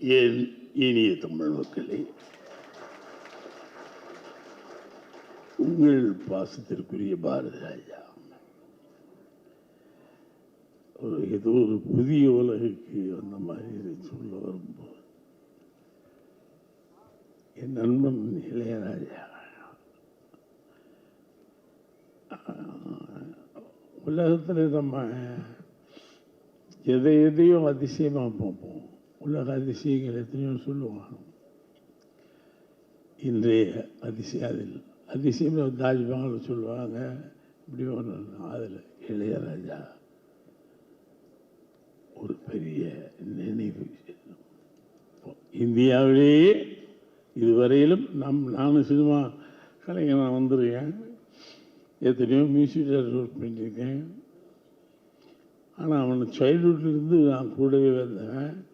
என் இனிய தமிழ் மக்களே உங்கள் பாசத்திற்குரிய பாரதி ராஜா ஒரு ஏதோ ஒரு புதிய உலகுக்கு வந்த மாதிரி சொல்ல வரும்போது என் நண்பன் இளையராஜா உலகத்தில் நம்ம எதை எதையும் அதிசயமாக பார்ப்போம். உலக அதிசயங்கள் எத்தனையோ சொல்லுவாங்க. இன்றைய அதிசயம் அதில் அதிசயம் தாஜ்மஹால் சொல்லுவாங்க. இப்படி ஒன்று அதில் இளையராஜா ஒரு பெரிய நினைவு. இந்தியாவிலேயே இதுவரையிலும் நம் நானும் சினிமா கலைஞனாக வந்திருக்கேன். எத்தனையோ மியூசிக் ஒர்க் பண்ணியிருக்கேன். ஆனால் அவனை சைல்ட்ஹுட்லேருந்து நான் கூடவே வந்தேன்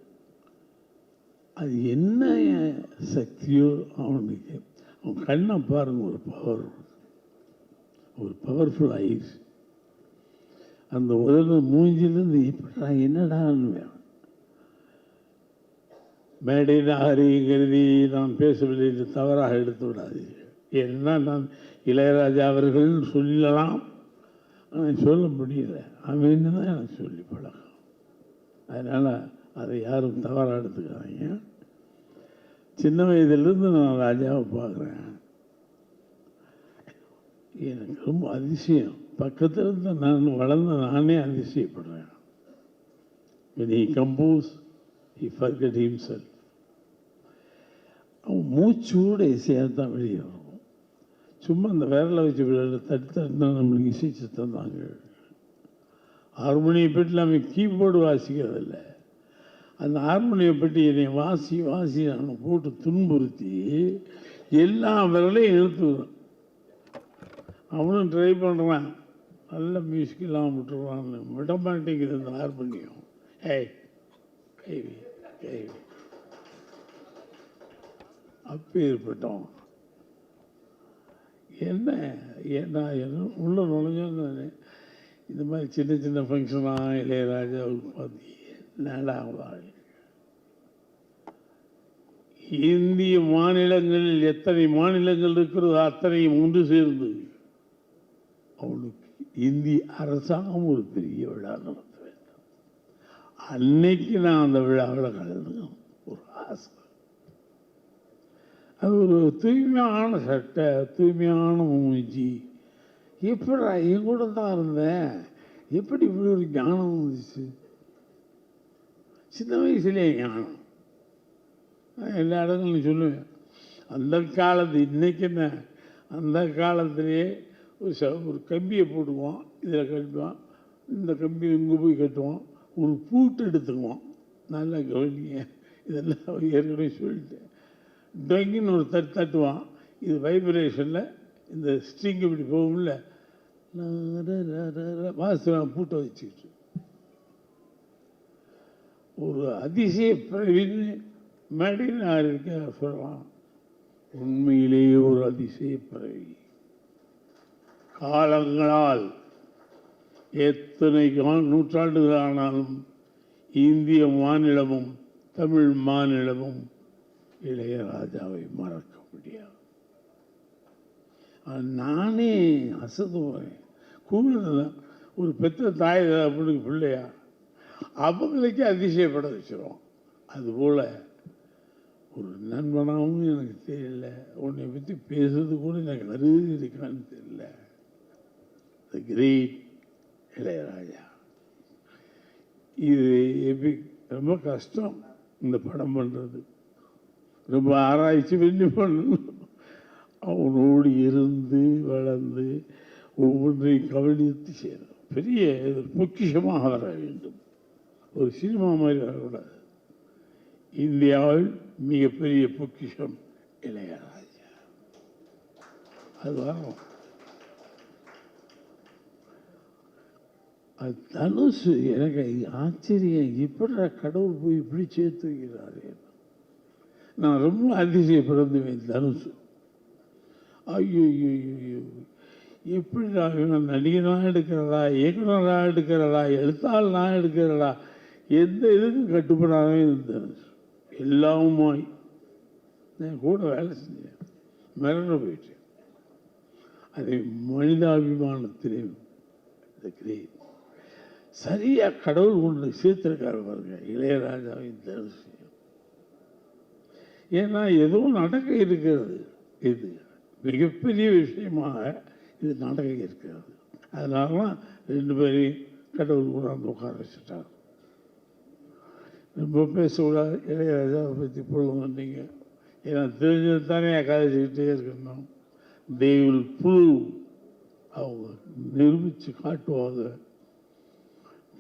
அது என்ன சக்தியோ அவனுக்கு அவன் கண்ணை பாருங்க ஒரு பவர் ஒரு பவர்ஃபுல் ஐஸ் அந்த உதவி மூஞ்சிலேருந்து நான் என்னடான்னு வேணும். மேடையில் கருதி நான் பேசவில்லை தவறாக எடுத்து விடாதீர்கள். ஏன்னா நான் இளையராஜா அவர்கள் சொல்லலாம். ஆனால் சொல்ல முடியல. அவன் தான் எனக்கு சொல்லி பழக்கம். அதனால் அதை யாரும் தவறாக எடுத்துக்காதீங்க. சின்ன வயதிலிருந்து நான் ராஜாவை பார்க்குறேன். எனக்கு ரொம்ப அதிசயம். பக்கத்தில் இருந்து நான் வளர்ந்த நானே அதிசயப்படுறேன். When he compose he forget himself. அவன் மூச்சோட இசையாக தான் வெளியே வரும். சும்மா அந்த விரலை வச்சு விளையாட தட்டு தட்டுனா நம்மளுக்கு இசைச்சு தந்தாங்க ஹார்மோனியை பெட்டில் அவன் கீபோர்டு வாசிக்கிறதில்ல. அந்த ஹார்மோனியை பெட்டி என்னை வாசி வாசி நான் போட்டு துன்புறுத்தி எல்லா விரலையும் இழுத்துக்கிறோம் அவனும் ட்ரை பண்ணுறான் நல்ல மியூசிக்கெல்லாம் விட்டுருவான்னு விட மாட்டேங்குது இந்த ஹார்மோனியம். ஏய் கைவி கைவி. அப்பேற்பட்டோம் என்ன? ஏன்னா என்ன உள்ள நுழைஞ்சோன்னு இந்த மாதிரி சின்ன சின்ன ஃபங்க்ஷனாக இளையராஜாவுக்கு பார்த்தி என்னடா இந்திய மாநிலங்களில் எத்தனை மாநிலங்கள் இருக்கிறதோ அத்தனையும் ஒன்று சேர்ந்து அவனுக்கு இந்திய அரசாங்கம் ஒரு பெரிய விழா நடத்த வேண்டும். அன்னைக்கு நான் அந்த விழாவில் கலந்துக்கணும். ஒரு ஆசை. அது ஒரு தூய்மையான சட்டை தூய்மையான மூஞ்சி. எப்படி என் கூட தான் இருந்தேன்? எப்படி இப்படி ஒரு ஞானம் வந்துச்சு? சின்ன வயசுலேயே ஞானம் எல்லா இடங்களும் சொல்லுவேன். அந்த காலத்து இன்னைக்கு என்ன? அந்த காலத்திலேயே ஒரு ச ஒரு கம்பியை போட்டுக்குவோம் இதில் கட்டுவோம் இந்த கம்பி இங்கே போய் கட்டுவோம் ஒரு பூட்டு எடுத்துக்குவோம் நல்லா கவனிங்க. இதெல்லாம் ஏற்கனவே சொல்லிட்டேன். டொங்கின்னு ஒரு தட்டு தட்டுவான். இது வைப்ரேஷனில் இந்த ஸ்ட்ரிங் இப்படி போகும்ல. வாசுவான் பூட்டை வச்சுக்கிட்டு. ஒரு அதிசய பிறவின்னு மேடையில் நான் இருக்க சொல்லலாம். உண்மையிலேயே ஒரு அதிசய பிறவி காலங்களால் எத்தனை நூற்றாண்டுகள் ஆனாலும் இந்திய மாநிலமும் தமிழ் மாநிலமும் இளையராஜாவை மறக்க முடியாது. நானே அசதுவேன் கூட ஒரு பெற்ற தாய் அப்படின்னு பிள்ளையா? அவங்களுக்கு அதிசயப்பட வச்சிடும் அதுபோல் ஒரு நண்பனாகவும் எனக்கு தெரியல உன்னை பற்றி பேசுறது கூட எனக்கு வருது இருக்கான்னு தெரியல. The great Ilaiyaraaja. இது எப்படி ரொம்ப கஷ்டம் இந்த படம் பண்ணுறது ரொம்ப ஆராய்ச்சி பண்ணி பண்ணணும். அவனோடு இருந்து வளர்ந்து ஒவ்வொன்றையும் கவனித்து செய்யணும் பெரிய பொக்கிஷமாக வர வேண்டும். ஒரு சினிமா மாதிரி வரக்கூடாது இந்தியாவில் மிகப்பெரிய பொக்கிஷம் இளையராஜா. அது வரும் அது தனுசு எனக்கு ஆச்சரியம். எப்படிடா கடவுள் போய் இப்படி சேர்த்து வைக்கிறாரு நான் ரொம்ப அதிசயப்படுத்துவேன் தனுசு. ஐயோ ஐயோ ஐயோ எப்படி நான் நடிகனாக எடுக்கிறதா இயக்குனராக எடுக்கிறதா எழுத்தாளனாக எடுக்கிறதா எந்த இதுக்கும் கட்டுப்படாமே தனுசு எல்லாமுமாய். நான் கூட வேலை செஞ்சேன். மிரண்டு போயிட்டேன். அதை மனிதாபிமானத்திலே இருக்கிறேன் சரியாக கடவுள் கொண்டு சேர்த்திருக்காரு பாருங்க இளையராஜாவின் தரிசனம். ஏன்னா எதுவும் நடக்க இருக்கிறது. இது மிகப்பெரிய விஷயமாக இது நடக்க இருக்கிறது. அதனால தான் ரெண்டு பேரையும் கடவுள் கூட உட்கார வச்சுட்டாங்க. ரொம்ப பேசக்கூடாது இளையராஜாவை பற்றி பொழுது நீங்கள் ஏன்னா தெரிஞ்சது தானே கதைச்சிக்கிட்டே இருக்கணும். தெய்வில் புழு அவங்க நிரூபித்து காட்டுவாங்க.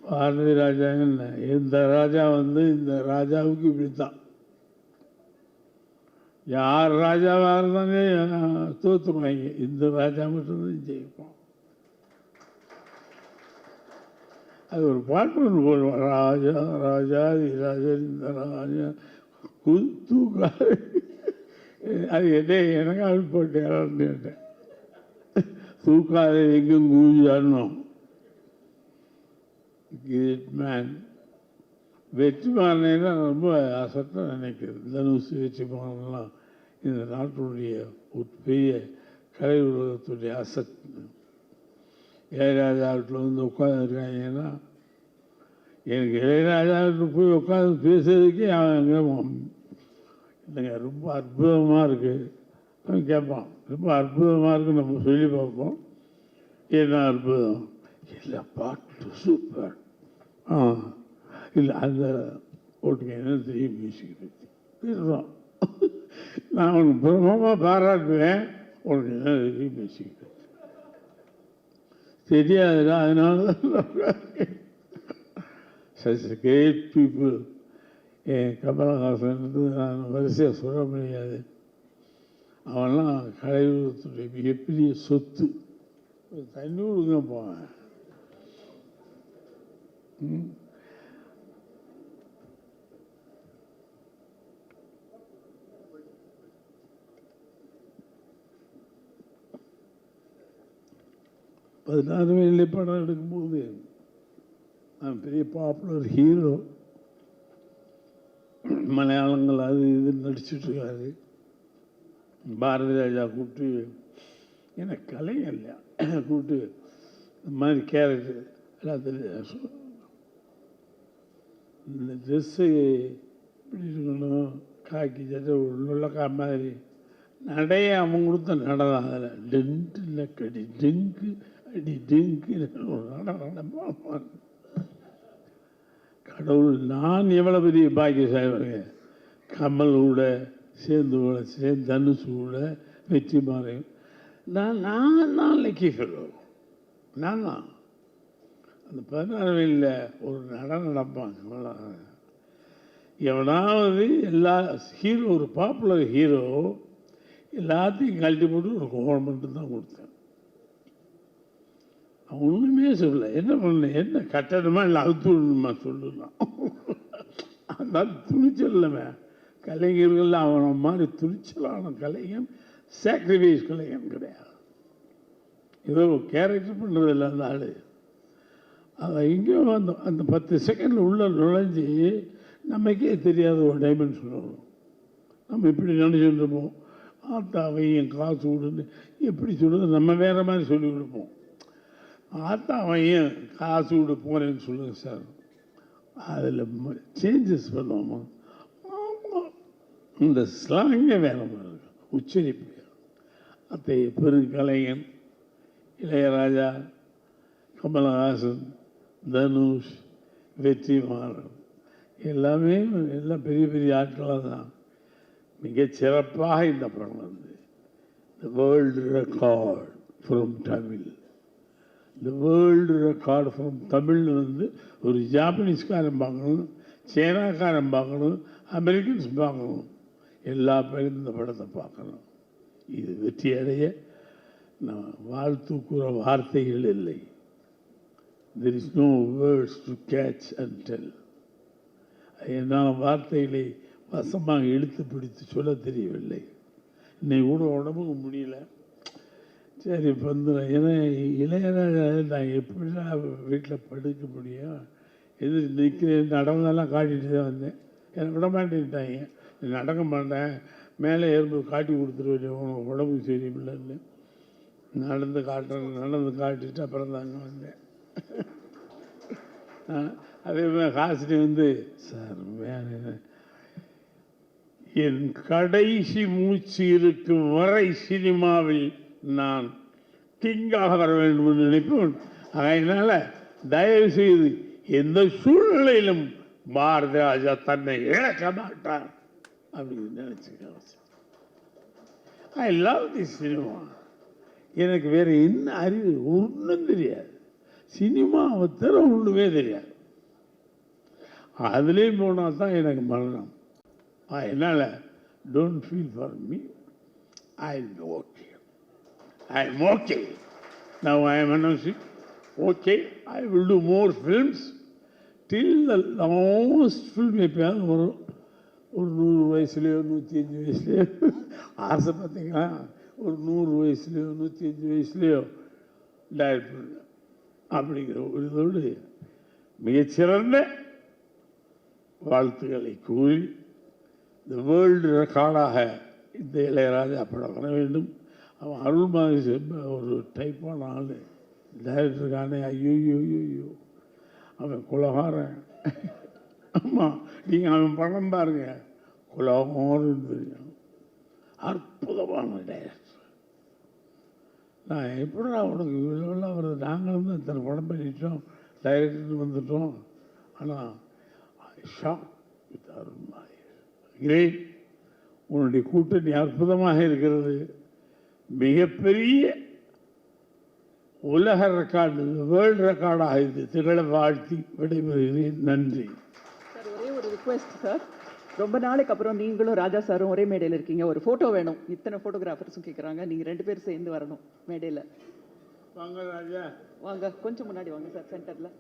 பாரதி ராஜா என்ன? இந்த ராஜா வந்து இந்த ராஜாவுக்கு இப்படித்தான். யார் ராஜாவாக இருந்தாங்க தோற்றுருவாங்க இந்த ராஜா மட்டும்தான் ஜெயிப்போம். அது ஒரு பாட்டு ஒன்று ராஜா ராஜா ராஜா இந்த ராஜா தூக்காரு அது எதே எனக்கு அப்படி போட்டு கேட்டேன் தூக்காத எங்கும் கூஜானோம் கிரேட் மேன் வெற்றிமாறனா ரொம்ப அசட்டாக நினைக்கிறது. தனுஷ் வெற்றிமாறன்லாம் இந்த நாட்டுடைய ஒரு பெரிய கலை உலகத்துடைய அசட். இளையராஜா வீட்டில் வந்து உட்காந்துருக்காங்கன்னா எனக்கு இளையராஜா வீட்டில் போய் உட்காந்து பேசுறதுக்கே அவன் இல்லைங்க ரொம்ப அற்புதமாக இருக்குது அவன் கேட்பான் ரொம்ப அற்புதமாக இருக்குது நம்ம சொல்லி பார்ப்போம். என்ன அற்புதம்? இல்லை பாட்டு சூப்பர். ஆ இல்லை அந்த ஓட்டுங்க என்ன தெரியும் மியூசிக் பற்றி நான் உனக்கு பிரமமாக பாராட்டுவேன். உனக்கு என்ன தெரியும் மியூசிக் பற்றி தெரியாதுடா அதனால தான் சச் கிரேட் பீப்புள். என் கமலஹாசன் நான் வரிசையாக சொல்ல முடியாது. அவன்லாம் கலையுலகத்துடைய மிகப்பெரிய சொத்து. தண்ணி விடுங்க போவேன் பதினாறு வயதில் படம் எடுக்கும்போது நான் பெரிய பாப்புலர் ஹீரோ மலையாளங்கள் அது இது நடிச்சிட்ருக்காரு பாரதி ராஜா கூப்பிட்டு எனக்கு கலைஞர் இல்லையா? கூப்பிட்டு இந்த மாதிரி கேரக்டர் எல்லாத்துலையும் இந்த ட்ரெஸ்ஸு இப்படி இருக்கணும்? காக்கி சட்டை உள்ளக்கா மாதிரி. நடைய அவன் கொடுத்த நடனம் அதில். டென்ட்டு இல்லை கடி டெங்கு ஒரு நடனம் நடப்பான் கடவுள் நான் எவ்வளோ பெரிய பாக்கியசாலிவருங்க கமல் கூட சேர்ந்து கூட சேர்ந்து தனுசு கூட வெற்றி மாறையும் நான் நான் நான் லக்கி ஃபெலோ நான் தான் அந்த பதினாறு வயலில் ஒரு நடனம் நடப்பாங்க அவ்வளவுதான். எவனாவது எல்லா ஹீரோ ஒரு பாப்புலர் ஹீரோ எல்லாத்தையும் கழட்டி போட்டு ஒரு கோவம் மட்டும்தான் கொடுத்தேன். ஒன்றுமே சொல்ல என்ன பண்ண என்ன கட்டணமா இல்லை அழுத்து விடணுமா சொல்லலாம் அந்த துணிச்சல் கலைஞர்கள் அவனை மாதிரி துணிச்சலான கலைஞன் சாக்ரிஃபைஸ் கலைஞன் கிடையாது. ஏதோ கேரக்டர் பண்ணுறது இல்லை அந்த ஆள். அதை எங்கேயோ அந்த அந்த பத்து செகண்டில் உள்ள நுழைஞ்சி நமக்கே தெரியாத ஒரு டைமென்ஷன் வரும். நம்ம இப்படி நினச்சிட்டு இருப்போம். ஆத்தாவையும் காசு விடுன்னு எப்படி சொல்கிறது நம்ம வேறு மாதிரி சொல்லி கொடுப்போம். ஆத்தாவையும் காசு விடு போகிறேன்னு சொல்லுங்க சார். அதில் சேஞ்சஸ் பண்ணுவோமா? ஆமா. இந்த ஸ்லாங்கே வேலை மாதிரி இருக்கும் உச்சரிப்பு. அத்தைய பெருங்கலைஞன் இளையராஜா கமலஹாசன் தனுஷ் வெற்றிமாறன். எல்லாமே எல்லாம் பெரிய பெரிய ஆட்களாக தான். மிகச்சிறப்பாக இந்த படம் வந்து the world record from Tamil இந்த வேர்ல்டு ரெக்கார்டு ஃப்ரம் தமிழ் வந்து ஒரு ஜாப்பனீஸ்காரன் பார்க்கணும் சைனாக்காரன் பார்க்கணும் அமெரிக்கன்ஸ் பார்க்கணும். எல்லா பேரும் இந்த படத்தை பார்க்கணும். இது வெற்றி அடைய நான் வாழ்த்து கூற வார்த்தைகள் இல்லை. There is no words to catch and tell என்னால் வார்த்தைகளை வசமாக இழுத்து பிடித்து சொல்ல தெரியவில்லை. இன்னைக்கு கூட உடம்புக்கு முடியல. சரி இப்போ ஏன்னா இளையராஜா நான் எப்படிலாம் வீட்டில் படுக்க முடியும்? எது நிற்கிறேன் நடந்தெல்லாம் காட்டிட்டு தான் வந்தேன். என்னை விட மாட்டேன்ட்டாங்க. நடக்க மாட்டேன். மேலே ஏறும்போது காட்டி கொடுத்துருவேன் உனக்கு உடம்பு சரியில்லைன்னு. நடந்து காட்டுறேன் நடந்து காட்டிட்டு அப்புறம் தாங்க வந்தேன். அதே மாதிரி ஹாசினி வந்து சார் வேற என் கடைசி மூச்சு இருக்கும் வரை சினிமாவில் நான் கிங்காக வர வேண்டும் என்று நினைப்பேன் அதனால் தயவு செய்து எந்த சூழ்நிலையிலும் பாரதி ராஜா தன்னை இழக்க மாட்டார் அப்படின்னு நினைச்சுக்க ஐ லவ் தி சினிமா எனக்கு வேற என்ன அறிவு? ஒன்றும் தெரியாது. சினிமாவை தவிர ஒன்றுமே தெரியாது. அதுலேயும் போனால் தான் எனக்கு மரணம். அதனால் don't feel for me I okay I am okay now I am announcing. Okay I will do more films till the last film எப்பயாவது வரும் ஒரு நூறு வயசுலையோ நூற்றி அஞ்சு வயசுலையோ ஆசை பார்த்தீங்களா ஒரு நூறு வயசுலையோ நூற்றி அஞ்சு வயசுலையோ டைரக்ட் பண்ணுங்க அப்படிங்கிற ஒரு இதோடு மிகச்சிறந்த வாழ்த்துக்களை கூறி இந்த வேர்ல்டு ரெக்கார்டாக இந்த இளையராஜா படம் வர வேண்டும் அவன் அருள்மாதி செம்ப ஒரு டைப்பான ஆள். டைரக்டருக்கானே ஐயோ ஐயோ ஐயோ அவன் குலகாரன். ஆமாம் நீங்கள் அவன் படம் பாருங்க. குலகாரன் தெரியும் அற்புதமான டைரக்டர் நான் எப்படிடா உனக்கு இவ்வளோ வருது? நாங்களும் தான் இத்தனை படம் பண்ணிட்டோம். டைரக்டர் வந்துட்டோம். ஆனால் ஷாக் வித் அருண்மாய் கிரேட் உன்னுடைய கூட்டணி அற்புதமாக இருக்கிறது. மிகப்பெரிய உலக ரெக்கார்டு வேர்ல்டு ரெக்கார்டாக இது திகழ வாழ்த்தி விடைபெறுகிறேன். நன்றி. சார் ஒரே ஒரு ரிக்வெஸ்ட் சார். ரொம்ப நாளைக்கு அப்புறம் நீங்களும் ராஜா சாரும் ஒரே மேடையில் இருக்கீங்க. ஒரு ஃபோட்டோ வேணும். இத்தனை ஃபோட்டோகிராஃபர்ஸும் கேட்குறாங்க நீங்கள் ரெண்டு பேரும் சேர்ந்து வரணும் மேடையில். வாங்க ராஜா. வாங்க கொஞ்சம் முன்னாடி வாங்க சார் சென்டரில்